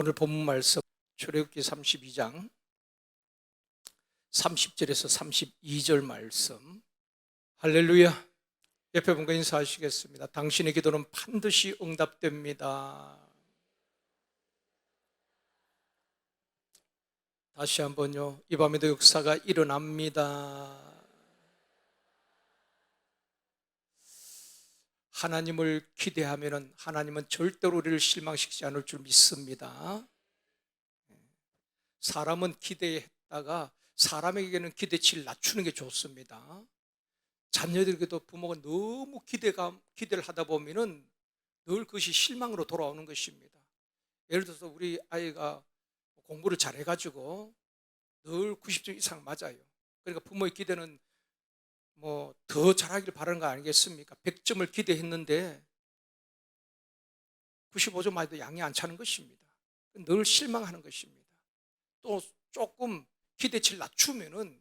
오늘 본문 말씀 출애굽기 32장 30절에서 32절 말씀 할렐루야 옆에 분과 인사하시겠습니다. 당신의 기도는 반드시 응답됩니다. 다시 한번요. 이 밤에도 역사가 일어납니다. 하나님을 기대하면은 하나님은 절대로 우리를 실망시키지 않을 줄 믿습니다. 사람은 기대했다가 사람에게는 기대치를 낮추는 게 좋습니다. 자녀들에게도 부모가 너무 기대감, 기대를 하다 보면은 늘 그것이 실망으로 돌아오는 것입니다. 예를 들어서 우리 아이가 공부를 잘해가지고 늘 90점 이상 맞아요. 그러니까 부모의 기대는 뭐 더 잘하기를 바라는 거 아니겠습니까? 100점을 기대했는데 95점 맞아도 양이 안 차는 것입니다. 늘 실망하는 것입니다. 또 조금 기대치를 낮추면은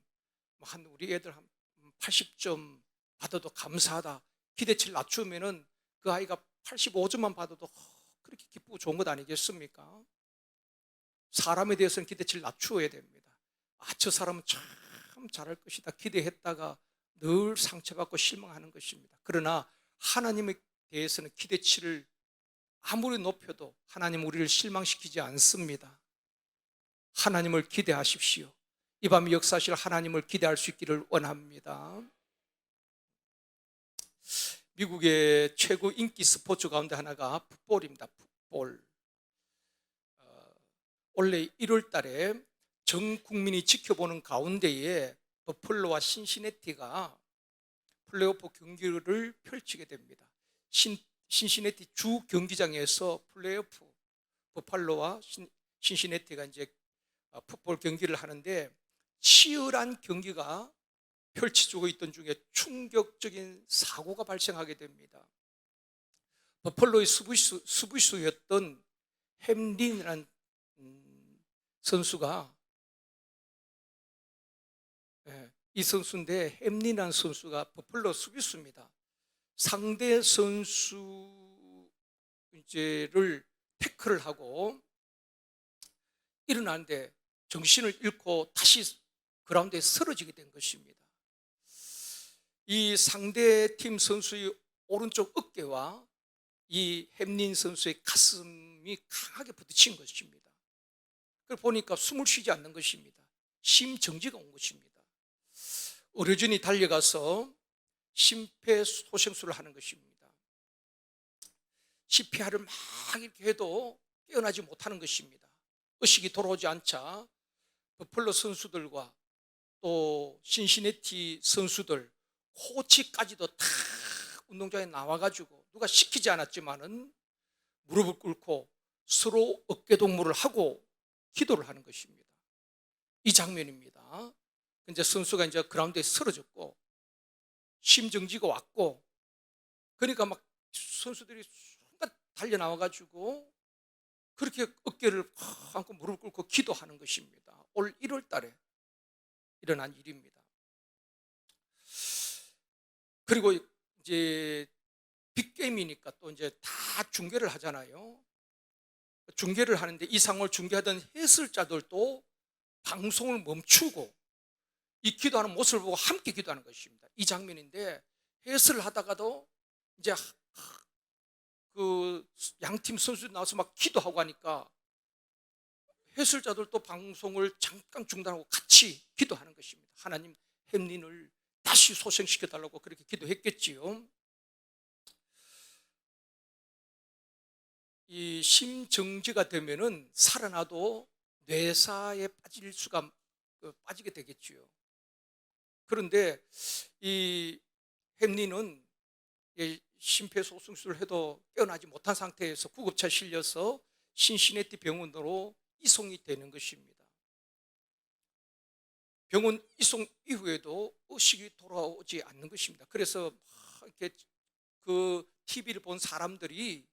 뭐한 우리 애들 한 80점 받아도 감사하다. 기대치를 낮추면은 그 아이가 85점만 받아도 그렇게 기쁘고 좋은 것 아니겠습니까? 사람에 대해서는 기대치를 낮추어야 됩니다. 아, 저 사람은 참 잘할 것이다. 기대했다가 늘 상처받고 실망하는 것입니다. 그러나 하나님에 대해서는 기대치를 아무리 높여도 하나님 우리를 실망시키지 않습니다. 하나님을 기대하십시오. 이 밤 역사실 하나님을 기대할 수 있기를 원합니다. 미국의 최고 인기 스포츠 가운데 하나가 풋볼입니다. 풋볼. 어, 원래 1월 달에 전 국민이 지켜보는 가운데에 버플로와 신시내티가 플레이오프 경기를 펼치게 됩니다. 신, 신시내티 주 경기장에서 플레이오프 버팔로와 신, 신시내티가 이제 어, 풋볼 경기를 하는데 치열한 경기가 펼쳐지고 있던 중에 충격적인 사고가 발생하게 됩니다. 버펄로의 수비수, 수비수였던 햄린이라는 음, 선수가 예, 이 선수인데 햄린이라는 선수가 버펄로 수비수입니다. 상대 선수 이제를 태클을 하고 일어나는데 정신을 잃고 다시 그라운드에 쓰러지게 된 것입니다. 이 상대 팀 선수의 오른쪽 어깨와 이 햄린 선수의 가슴이 강하게 부딪힌 것입니다. 그걸 보니까 숨을 쉬지 않는 것입니다. 심정지가 온 것입니다. 의료진이 달려가서 심폐소생술을 하는 것입니다. CPR을 막 이렇게 해도 깨어나지 못하는 것입니다. 의식이 돌아오지 않자 버플러 선수들과 또 신시내티 선수들 코치까지도 다 운동장에 나와가지고 누가 시키지 않았지만은 무릎을 꿇고 서로 어깨 동무를 하고 기도를 하는 것입니다. 이 장면입니다. 이제 선수가 이제 그라운드에 쓰러졌고 심정지가 왔고 그러니까 막 선수들이 순간 달려 나와가지고 그렇게 어깨를 안고 무릎 꿇고 기도하는 것입니다. 올 1월 달에 일어난 일입니다. 그리고 이제 빅게임이니까 또 이제 다 중계를 하잖아요. 중계를 하는데 이 상황을 중계하던 해설자들도 방송을 멈추고 이 기도하는 모습을 보고 함께 기도하는 것입니다. 이 장면인데 해설을 하다가도 이제 그 양팀 선수 나와서 막 기도하고 하니까 해설자들도 방송을 잠깐 중단하고 같이 기도하는 것입니다. 하나님 햄린을 다시 소생시켜 달라고 그렇게 기도했겠지요. 이 심정지가 되면은 살아나도 뇌사에 빠질 수가 어, 빠지게 되겠지요. 그런데 이 햄린은 심폐소생술을 해도 깨어나지 못한 상태에서 구급차에 실려서 신시내티 병원으로 이송이 되는 것입니다. 병원 이송 이후에도 의식이 돌아오지 않는 것입니다. 그래서 이렇게 그 TV를 본 사람들이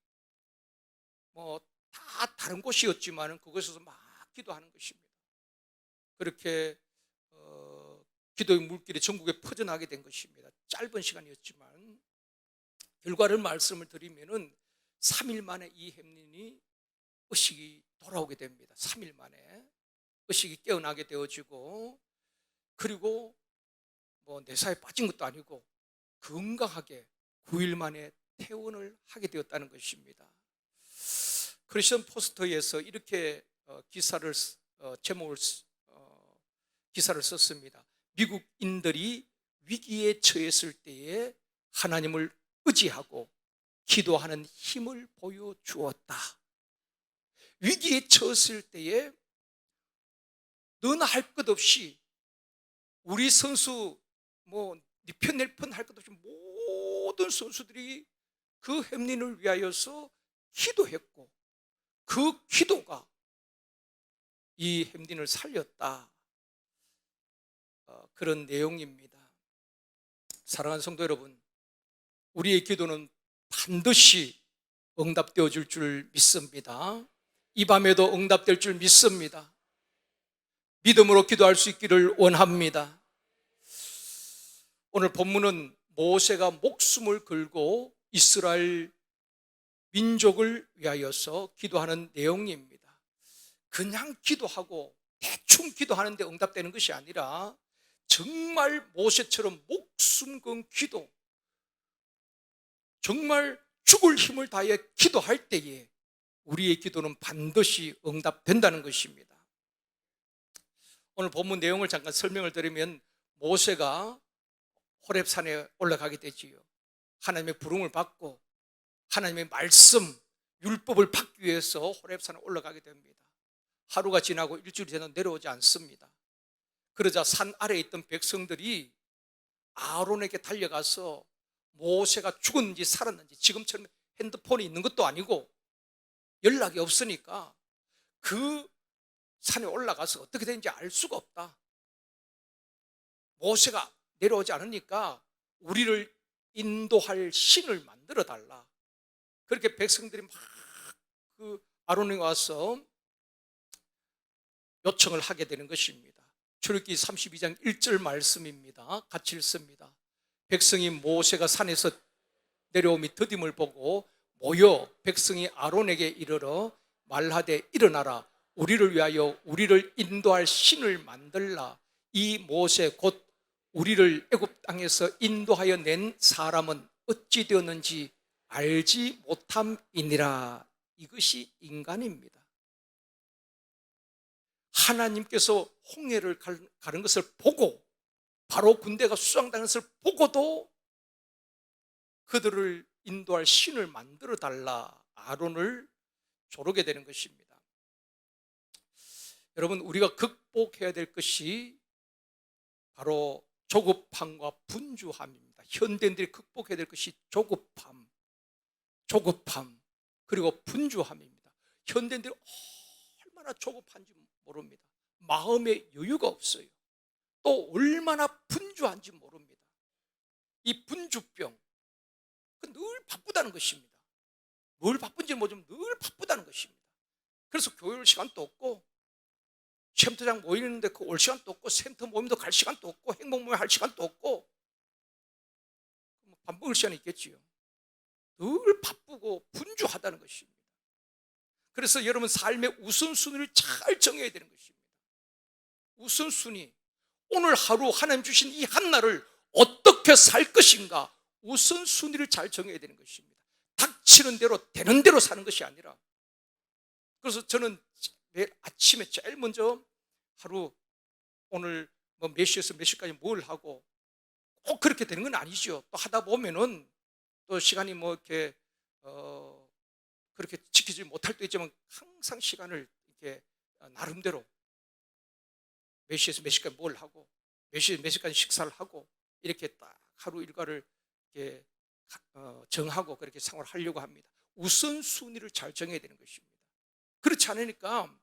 뭐 다 다른 곳이었지만은 그곳에서 막 기도하는 것입니다. 그렇게 어, 기도의 물길이 전국에 퍼져나게 된 것입니다. 짧은 시간이었지만 결과를 말씀을 드리면은 3일 만에 이 햄린이 의식이 돌아오게 됩니다. 3일 만에 의식이 깨어나게 되어지고 그리고 뭐 내사에 빠진 것도 아니고 건강하게 9일 만에 퇴원을 하게 되었다는 것입니다. 크리스천 포스터에서 이렇게 어, 기사를 쓰- 어, 제목을 쓰- 어, 기사를 썼습니다. 미국인들이 위기에 처했을 때에 하나님을 의지하고 기도하는 힘을 보여주었다. 위기에 처했을 때에 너나 할것 없이 우리 선수 뭐 니편 낼편 할 것 없이 모든 선수들이 그 햄린을 위하여서 기도했고 그 기도가 이 햄린을 살렸다. 어, 그런 내용입니다. 사랑하는 성도 여러분, 우리의 기도는 반드시 응답되어질 줄 믿습니다. 이 밤에도 응답될 줄 믿습니다. 믿음으로 기도할 수 있기를 원합니다. 오늘 본문은 모세가 목숨을 걸고 이스라엘 민족을 위하여서 기도하는 내용입니다. 그냥 기도하고 대충 기도하는데 응답되는 것이 아니라 정말 모세처럼 목숨 건 기도, 정말 죽을 힘을 다해 기도할 때에 우리의 기도는 반드시 응답된다는 것입니다. 오늘 본문 내용을 잠깐 설명을 드리면 모세가 호렙산에 올라가게 되지요. 하나님의 부름을 받고 하나님의 말씀, 율법을 받기 위해서 호렙산에 올라가게 됩니다. 하루가 지나고 일주일이 지나도 내려오지 않습니다. 그러자 산 아래에 있던 백성들이 아론에게 달려가서 모세가 죽었는지 살았는지 지금처럼 핸드폰이 있는 것도 아니고 연락이 없으니까 그 산에 올라가서 어떻게 되는지 알 수가 없다. 모세가 내려오지 않으니까 우리를 인도할 신을 만들어 달라. 그렇게 백성들이 막 그 아론에 와서 요청을 하게 되는 것입니다. 출애굽기 32장 1절 말씀입니다. 같이 읽습니다. 백성이 모세가 산에서 내려오미 더딤을 보고 모여 백성이 아론에게 이르러 말하되 일어나라 우리를 위하여 우리를 인도할 신을 만들라 이 모세 곧 우리를 애굽 땅에서 인도하여 낸 사람은 어찌 되었는지 알지 못함이니라 이것이 인간입니다. 하나님께서 홍해를 갈- 가는 것을 보고 바로 군대가 수상당한 것을 보고도 그들을 인도할 신을 만들어 달라 아론을 조르게 되는 것입니다. 여러분 우리가 극복해야 될 것이 바로 조급함과 분주함입니다. 현대인들이 극복해야 될 것이 조급함, 조급함 그리고 분주함입니다. 현대인들이 얼마나 조급한지 모릅니다. 마음에 여유가 없어요. 또 얼마나 분주한지 모릅니다. 이 분주병, 그늘 바쁘다는 것입니다. 뭘 바쁜지 모르지만 늘 바쁘다는 것입니다. 그래서 교회 올 시간도 없고, 쉼터장 모이는데 그 올 시간도 없고, 센터 모임도 갈 시간도 없고, 행복 모임 할 시간도 없고, 뭐밥 먹을 시간이 있겠지요. 늘 바쁘고 분주하다는 것입니다. 그래서 여러분 삶의 우선순위를 잘 정해야 되는 것입니다. 우선순위. 오늘 하루 하나님 주신 이 한날을 어떻게 살 것인가 우선순위를 잘 정해야 되는 것입니다. 닥치는 대로 되는 대로 사는 것이 아니라 그래서 저는 매일 아침에 제일 먼저 하루 오늘 뭐몇 시에서 몇 시까지 뭘 하고 꼭 그렇게 되는 건 아니죠. 또 하다 보면은 또 시간이 뭐 이렇게 어 그렇게 지키지 못할 때도 있지만 항상 시간을 이렇게 나름대로 몇 시에서 몇 시까지 뭘 하고 몇 시에 몇 시까지 식사를 하고 이렇게 딱 하루 일과를 이렇게 가- 어, 정하고 그렇게 생활을 하려고 합니다. 우선순위를 잘 정해야 되는 것입니다. 그렇지 않으니까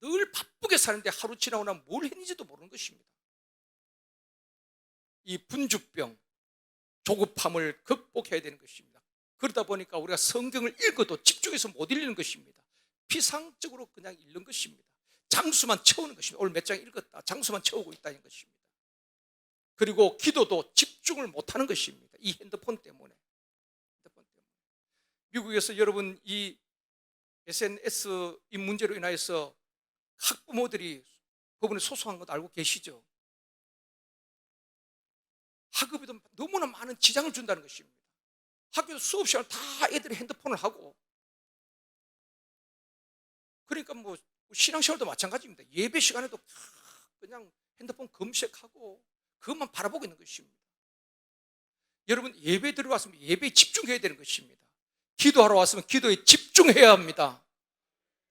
늘 바쁘게 사는데 하루 지나고 나면 뭘 했는지도 모르는 것입니다. 이 분주병, 조급함을 극복해야 되는 것입니다. 그러다 보니까 우리가 성경을 읽어도 집중해서 못 읽는 것입니다. 피상적으로 그냥 읽는 것입니다. 장수만 채우는 것입니다. 오늘 몇 장 읽었다. 장수만 채우고 있다는 것입니다. 그리고 기도도 집중을 못 하는 것입니다. 이 핸드폰 때문에. 핸드폰 때문에. 미국에서 여러분 이 SNS 이 문제로 인하여서 학부모들이 법원에 소송한 것도 알고 계시죠? 학업에도 너무나 많은 지장을 준다는 것입니다. 학교 수업 시간 다 애들이 핸드폰을 하고 그러니까 뭐 신앙시간도 마찬가지입니다. 예배 시간에도 그냥 핸드폰 검색하고 그것만 바라보고 있는 것입니다. 여러분 예배 들어왔으면 예배에 집중해야 되는 것입니다. 기도하러 왔으면 기도에 집중해야 합니다.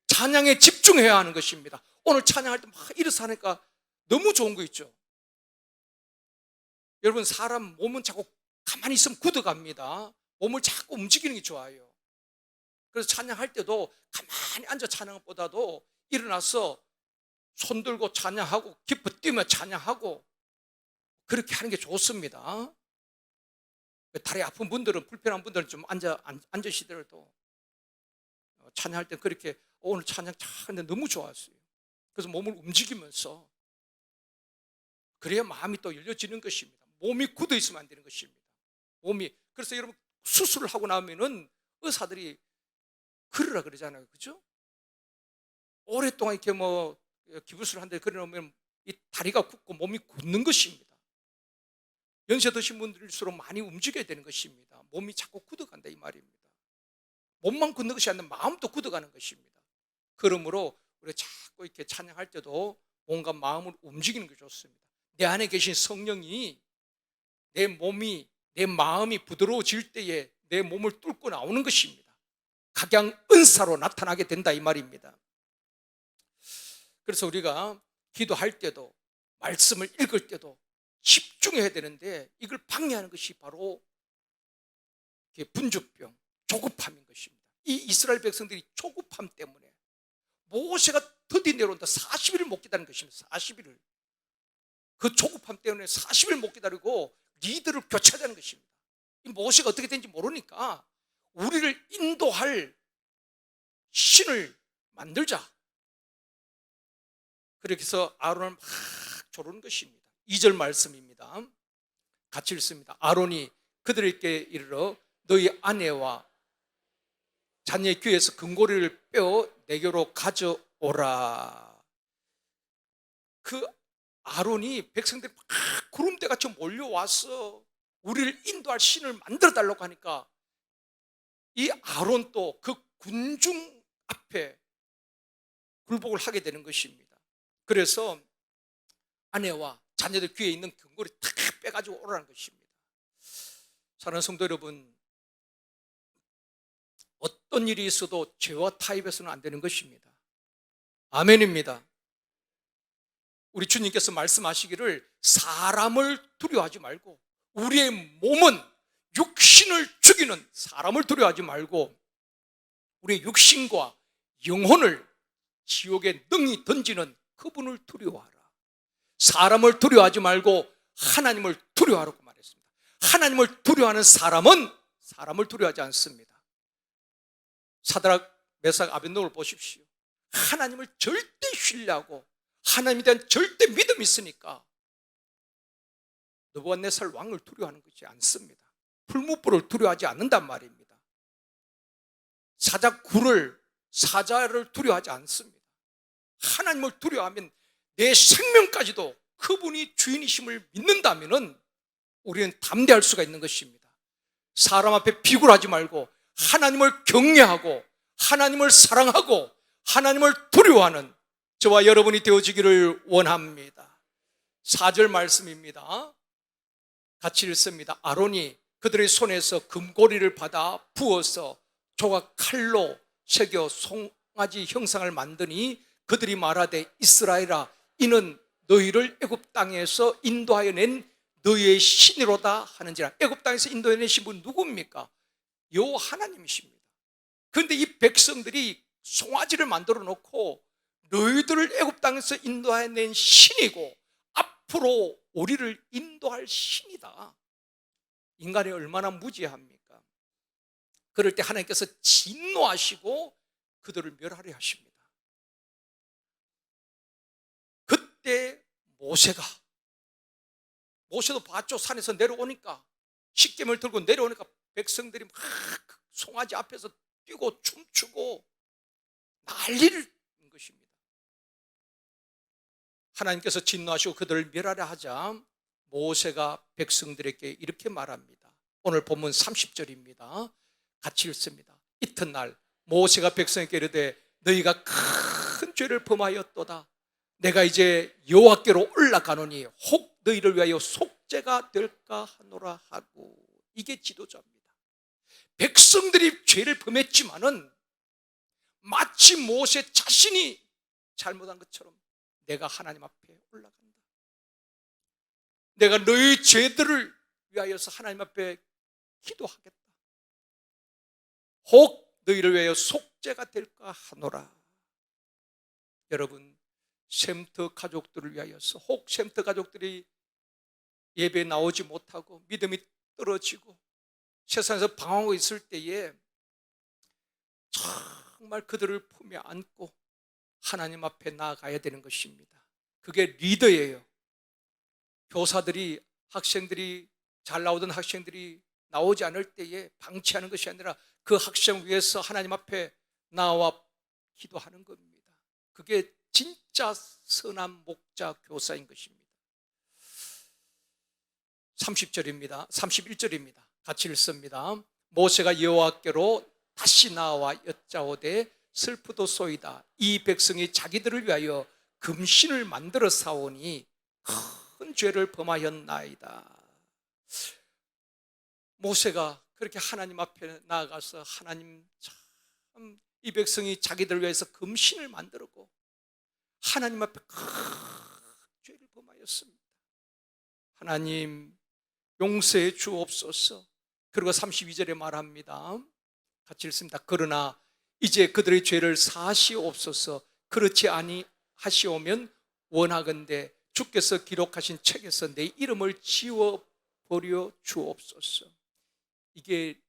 찬양에 집중해야 하는 것입니다. 오늘 찬양할 때막 일어서 하니까 너무 좋은 거 있죠. 여러분 사람 몸은 자꾸 가만히 있으면 굳어갑니다. 몸을 자꾸 움직이는 게 좋아요. 그래서 찬양할 때도 가만히 앉아 찬양보다도 일어나서 손 들고 찬양하고 기뻐 뛰며 찬양하고 그렇게 하는 게 좋습니다. 다리 아픈 분들은 불편한 분들은 좀 앉아 앉- 앉으시더라도 어, 찬양할 때 그렇게 어, 오늘 찬양 참 근데 너무 좋았어요. 그래서 몸을 움직이면서 그래야 마음이 또 열려지는 것입니다. 몸이 굳어 있으면 안 되는 것입니다. 몸이 그래서 여러분 수술을 하고 나면은 의사들이 그러라 그러잖아요. 그죠? 오랫동안 이렇게 뭐 기부스를 한데 그러면 이 다리가 굳고 몸이 굳는 것입니다. 연세 드신 분들일수록 많이 움직여야 되는 것입니다. 몸이 자꾸 굳어간다 이 말입니다. 몸만 굳는 것이 아니라 마음도 굳어가는 것입니다. 그러므로 우리 자꾸 이렇게 찬양할 때도 뭔가 마음을 움직이는 게 좋습니다. 내 안에 계신 성령이 내 몸이 내 마음이 부드러워질 때에 내 몸을 뚫고 나오는 것입니다. 각양 은사로 나타나게 된다 이 말입니다. 그래서 우리가 기도할 때도 말씀을 읽을 때도 집중해야 되는데 이걸 방해하는 것이 바로 분주병, 조급함인 것입니다. 이 이스라엘 백성들이 조급함 때문에 모세가 드디 내려온다 40일을 못 기다리는 것입니다. 40일을. 그 조급함 때문에 40일 못 기다리고 리더를 교체하자 는 것입니다. 이 모세가 어떻게 되는지 모르니까 우리를 인도할 신을 만들자. 그렇게 해서 아론을 막 조르는 것입니다. 2절 말씀입니다. 같이 읽습니다. 아론이 그들에게 이르러 너희 아내와 자녀의 귀에서 금고리를 빼어 내게로 가져오라. 그 아론이 백성들이 막 구름대같이 몰려와서 우리를 인도할 신을 만들어 달라고 하니까 이 아론도 그 군중 앞에 굴복을 하게 되는 것입니다. 그래서 아내와 자녀들 귀에 있는 금고리 탁 빼가지고 오라는 것입니다. 사랑하는 성도 여러분, 어떤 일이 있어도 죄와 타협해서는 안 되는 것입니다. 아멘입니다. 우리 주님께서 말씀하시기를 사람을 두려워하지 말고 우리의 몸은 육신을 죽이는 사람을 두려워하지 말고 우리의 육신과 영혼을 지옥에 능히 던지는 그분을 두려워하라. 사람을 두려워하지 말고 하나님을 두려워하라고 말했습니다. 하나님을 두려워하는 사람은 사람을 두려워하지 않습니다. 사드락, 메삭, 아벤노를 보십시오. 하나님을 절대 신뢰하고 하나님에 대한 절대 믿음이 있으니까 느부갓네살 왕을 두려워하는 것이 않습니다. 풀무불을 두려워하지 않는단 말입니다. 사자굴을 사자를 두려워하지 않습니다. 하나님을 두려워하면 내 생명까지도 그분이 주인이심을 믿는다면은 우리는 담대할 수가 있는 것입니다. 사람 앞에 비굴하지 말고 하나님을 경외하고 하나님을 사랑하고 하나님을 두려워하는 저와 여러분이 되어지기를 원합니다. 4절 말씀입니다. 같이 읽습니다. 아론이 그들의 손에서 금고리를 받아 부어서 조각 칼로 새겨 송아지 형상을 만드니 그들이 말하되 이스라엘아 이는 너희를 애굽 땅에서 인도하여 낸 너희의 신이로다 하는지라 애굽 땅에서 인도해 내신 분 누굽니까? 요 하나님이십니다. 그런데 이 백성들이 송아지를 만들어 놓고 너희들을 애굽 땅에서 인도해 낸 신이고 앞으로 우리를 인도할 신이다. 인간이 얼마나 무지합니까? 그럴 때 하나님께서 진노하시고 그들을 멸하려 하십니다. 그때 모세가 모세도 봤죠 산에서 내려오니까 식gem을 들고 내려오니까 백성들이 막 송아지 앞에서 뛰고 춤추고 난리를 낸 것입니다. 하나님께서 진노하시고 그들을 멸하려 하자 모세가 백성들에게 이렇게 말합니다. 오늘 본문 30절입니다. 같이 읽습니다. 이튿날 모세가 백성에게 이르되 너희가 큰 죄를 범하였도다. 내가 이제 여호와께로 올라가노니 혹 너희를 위하여 속죄가 될까 하노라 하고 이게 지도자입니다. 백성들이 죄를 범했지만은 마치 모세 자신이 잘못한 것처럼 내가 하나님 앞에 올라간다. 내가 너희 죄들을 위하여서 하나님 앞에 기도하겠다. 혹 너희를 위하여 속죄가 될까 하노라. 여러분, 샘터 가족들을 위하여서 혹 샘터 가족들이 예배 나오지 못하고 믿음이 떨어지고 세상에서 방황하고 있을 때에 정말 그들을 품에 안고 하나님 앞에 나아가야 되는 것입니다. 그게 리더예요. 교사들이 학생들이 잘 나오던 학생들이 나오지 않을 때에 방치하는 것이 아니라 그 학생 위해서 하나님 앞에 나와 기도하는 겁니다. 그게 진짜 선한 목자 교사인 것입니다. 30절입니다. 31절입니다. 같이 읽습니다. 모세가 여호와께로 다시 나와 여짜오되 슬프도 소이다. 이 백성이 자기들을 위하여 금신을 만들어 사오니 큰 죄를 범하였나이다. 모세가 그렇게 하나님 앞에 나아가서 하나님 참 이 백성이 자기들 위해서 금신을 만들고 하나님 앞에 큰 죄를 범하였습니다. 하나님 용서해 주옵소서. 그리고 32절에 말합니다. 같이 읽습니다. 그러나 이제 그들의 죄를 사시옵소서. 그렇지 아니 하시오면 원하건대 주께서 기록하신 책에서 내 이름을 지워 버려 주옵소서. 이게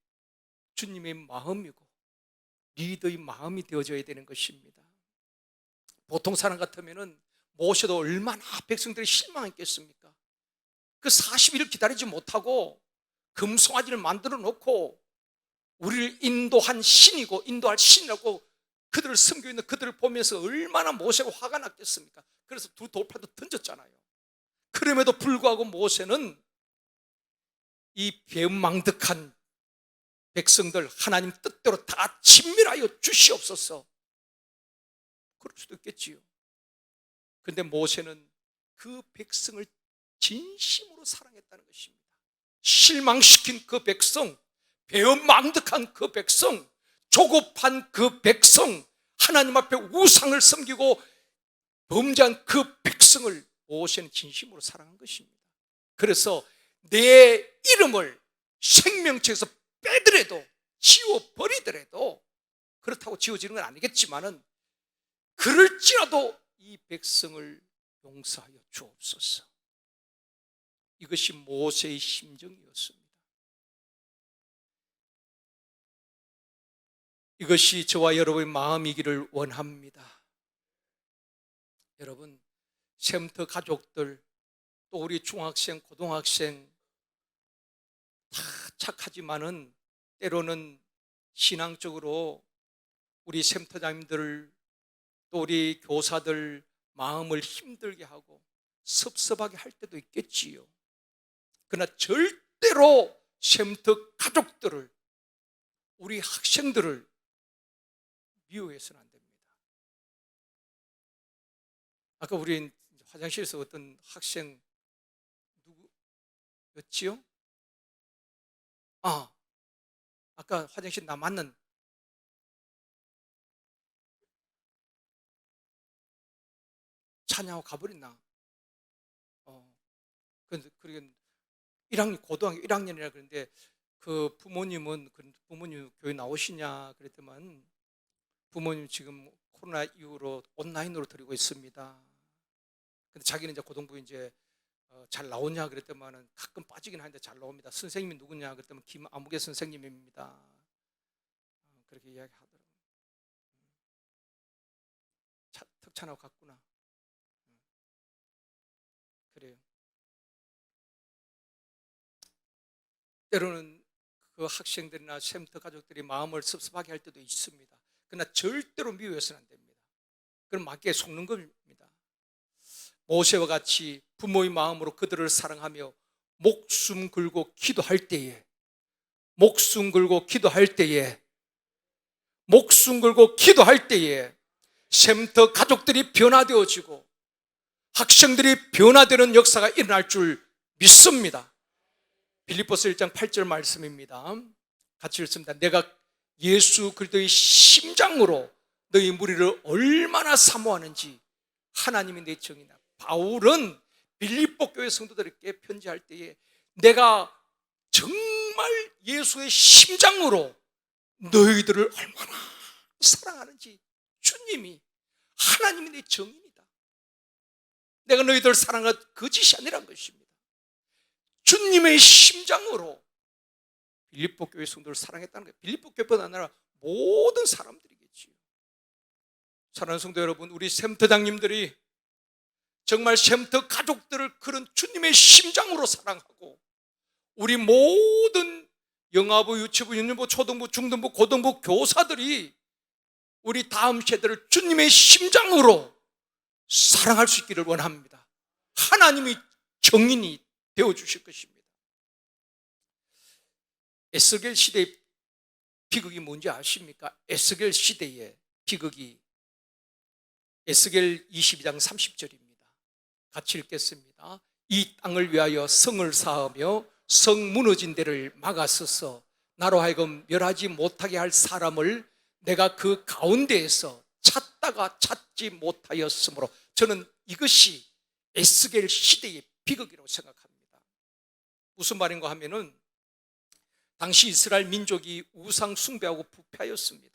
주님의 마음이고 리더의 마음이 되어져야 되는 것입니다. 보통 사람 같으면은 모셔도 얼마나 백성들이 실망했겠습니까? 그 40일을 기다리지 못하고 금송아지를 만들어 놓고 우리를 인도한 신이고 인도할 신이라고 그들을 섬기고 있는 그들을 보면서 얼마나 모세가 화가 났겠습니까? 그래서 두 돌파도 던졌잖아요. 그럼에도 불구하고 모세는 이 배은망덕한 백성들 하나님 뜻대로 다 친밀하여 주시옵소서. 그럴 수도 있겠지요. 근데 모세는 그 백성을 진심으로 사랑했다는 것입니다. 실망시킨 그 백성, 배은망덕한 그 백성, 조급한 그 백성, 하나님 앞에 우상을 섬기고 범죄한 그 백성을 모세는 진심으로 사랑한 것입니다. 그래서 내 이름을 생명체에서 빼더라도 지워버리더라도 그렇다고 지워지는 건 아니겠지만은 그럴지라도 이 백성을 용서하여 주옵소서. 이것이 모세의 심정이었습니다. 이것이 저와 여러분의 마음이기를 원합니다. 여러분, 샘터 가족들, 또 우리 중학생, 고등학생 다 착하지만은 때로는 신앙적으로 우리 샘터장님들 또 우리 교사들 마음을 힘들게 하고 섭섭하게 할 때도 있겠지요. 그러나 절대로 샘터 가족들을 우리 학생들을 미워해서는 안 됩니다. 아까 우리 화장실에서 어떤 학생 누구였지요? 아, 아까 화장실 나 맞는 찬양하고 가버렸나? 어, 그런데 그러게 1학년 고등학교 1학년이라 그런데 그 부모님은 그 부모님 교회 나오시냐 그랬더만 부모님 지금 코로나 이후로 온라인으로 드리고 있습니다. 근데 자기는 이제 고등부 이제 어, 잘 나오냐 그랬더만은 가끔 빠지긴 하는데 잘 나옵니다. 선생님이 누구냐 그랬더니 김아무개 선생님입니다. 어, 그렇게 이야기하더라고요. 차, 특찬하고 갔구나. 음. 그래요. 때로는 그 학생들이나 샘터 가족들이 마음을 섭섭하게 할 때도 있습니다. 그러나 절대로 미워해서는 안 됩니다. 그럼 맞게 속는 겁니다. 모세와 같이 부모의 마음으로 그들을 사랑하며 목숨 걸고 기도할 때에 목숨 걸고 기도할 때에 목숨 걸고 기도할 때에 샘터 가족들이 변화되어지고 학생들이 변화되는 역사가 일어날 줄 믿습니다. 빌립보서 1장 8절 말씀입니다. 같이 읽습니다. 내가 예수 그리스도의 심장으로 너희 무리를 얼마나 사모하는지 하나님이 내 정이나 바울은 빌립보 교회 성도들에게 편지할 때에 내가 정말 예수의 심장으로 너희들을 얼마나 사랑하는지 주님이 하나님이 내 정입니다. 내가 너희들 사랑한 거짓이 아니란 것입니다. 주님의 심장으로 빌립보 교회 성도를 사랑했다는 거예요. 빌립보 교회뿐 아니라 모든 사람들이겠지요. 사랑하는 성도 여러분, 우리 샘터장님들이 정말 샘터 가족들을 그런 주님의 심장으로 사랑하고 우리 모든 영화부, 유치부, 유년부, 초등부, 중등부, 고등부 교사들이 우리 다음 세대를 주님의 심장으로 사랑할 수 있기를 원합니다. 하나님이 정인이 되어 주실 것입니다. 에스겔 시대의 비극이 뭔지 아십니까? 에스겔 시대의 비극이 에스겔 22장 30절입니다. 같이 읽겠습니다. 이 땅을 위하여 성을 쌓으며 성 무너진 데를 막았어서 나로 하여금 멸하지 못하게 할 사람을 내가 그 가운데에서 찾다가 찾지 못하였으므로 저는 이것이 에스겔 시대의 비극이라고 생각합니다. 무슨 말인가 하면은 당시 이스라엘 민족이 우상 숭배하고 부패하였습니다.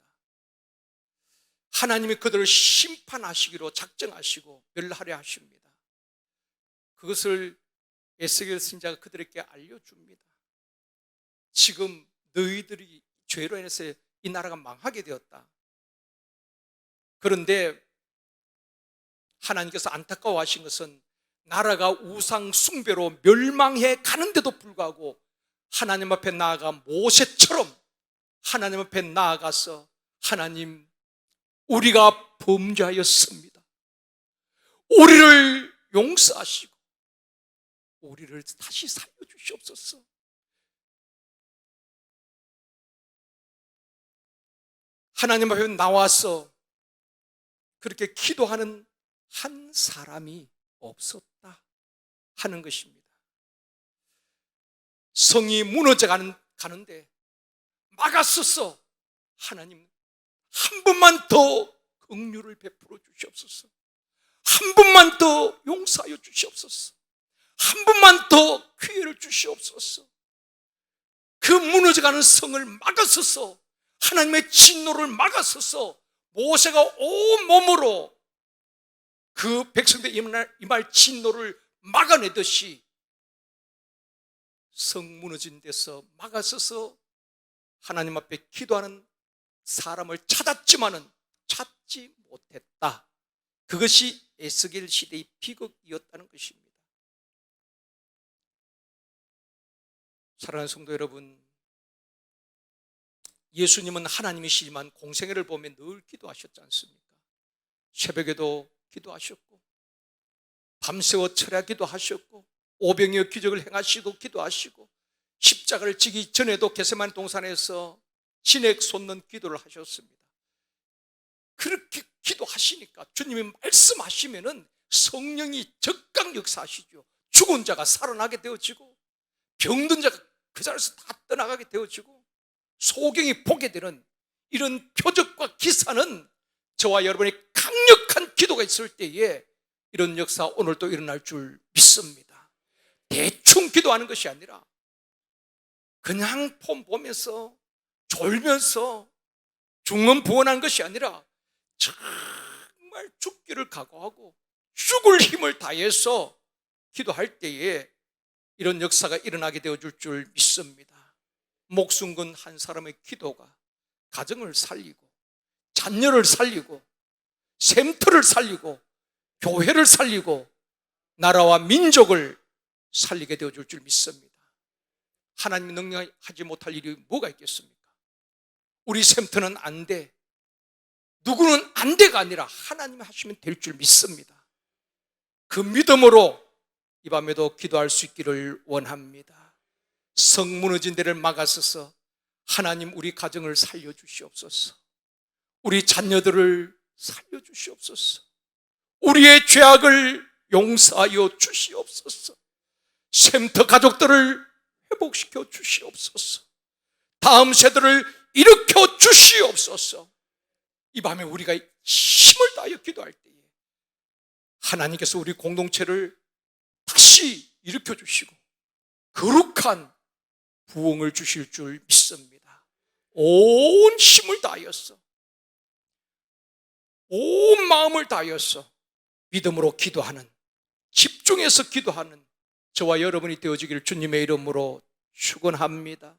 하나님이 그들을 심판하시기로 작정하시고 멸하려 하십니다. 그것을 에스겔 선자가 그들에게 알려줍니다. 지금 너희들이 죄로 인해서 이 나라가 망하게 되었다. 그런데 하나님께서 안타까워하신 것은 나라가 우상 숭배로 멸망해 가는데도 불구하고 하나님 앞에 나아가 모세처럼 하나님 앞에 나아가서 하나님 우리가 범죄하였습니다. 우리를 용서하시고 우리를 다시 살려주시옵소서. 하나님 앞에 나와서 그렇게 기도하는 한 사람이 없었다 하는 것입니다. 성이 무너져 가는, 가는데 막았었어. 하나님 한 번만 더 긍휼을 베풀어 주시옵소서. 한 번만 더 용서하여 주시옵소서. 한 번만 더 기회를 주시옵소서. 그 무너져가는 성을 막았어서 하나님의 진노를 막았어서 모세가 온 몸으로 그 백성들 임할, 임할 진노를 막아내듯이 성 무너진 데서 막았어서 하나님 앞에 기도하는 사람을 찾았지만은 찾지 못했다. 그것이 에스겔 시대의 비극이었다는 것입니다. 사랑하는 성도 여러분, 예수님은 하나님이시지만 공생애를 보면 늘 기도하셨지 않습니까? 새벽에도 기도하셨고, 밤새워 철야 기도하셨고, 오병이어 기적을 행하시고 기도하시고, 십자가를 지기 전에도 게세만 동산에서 진액 솟는 기도를 하셨습니다. 그렇게 기도하시니까 주님이 말씀하시면은 성령이 적강 역사하시죠. 죽은 자가 살아나게 되어지고 병든 자가 그 자리에서 다 떠나가게 되어지고 소경이 보게 되는 이런 표적과 기사는 저와 여러분의 강력한 기도가 있을 때에 이런 역사 오늘도 일어날 줄 믿습니다. 대충 기도하는 것이 아니라 그냥 폼 보면서 졸면서 죽는 부원한 것이 아니라 정말 죽기를 각오하고 죽을 힘을 다해서 기도할 때에 이런 역사가 일어나게 되어줄 줄 믿습니다. 목숨 건 한 사람의 기도가 가정을 살리고 자녀를 살리고 샘터를 살리고 교회를 살리고 나라와 민족을 살리게 되어줄 줄 믿습니다. 하나님이 능력하지 못할 일이 뭐가 있겠습니까? 우리 샘터는 안 돼. 누구는 안 돼가 아니라 하나님 하시면 될 줄 믿습니다. 그 믿음으로 이 밤에도 기도할 수 있기를 원합니다. 성 무너진 데를 막아서서 하나님 우리 가정을 살려 주시옵소서. 우리 자녀들을 살려 주시옵소서. 우리의 죄악을 용서하여 주시옵소서. 샘터 가족들을 회복시켜 주시옵소서. 다음 세대를 일으켜 주시옵소서. 이 밤에 우리가 힘을 다하여 기도할 때에 하나님께서 우리 공동체를 다시 일으켜 주시고 거룩한 부흥을 주실 줄 믿습니다. 온 힘을 다하여서 온 마음을 다하여서 믿음으로 기도하는 집중해서 기도하는 저와 여러분이 되어지기를 주님의 이름으로 축원합니다.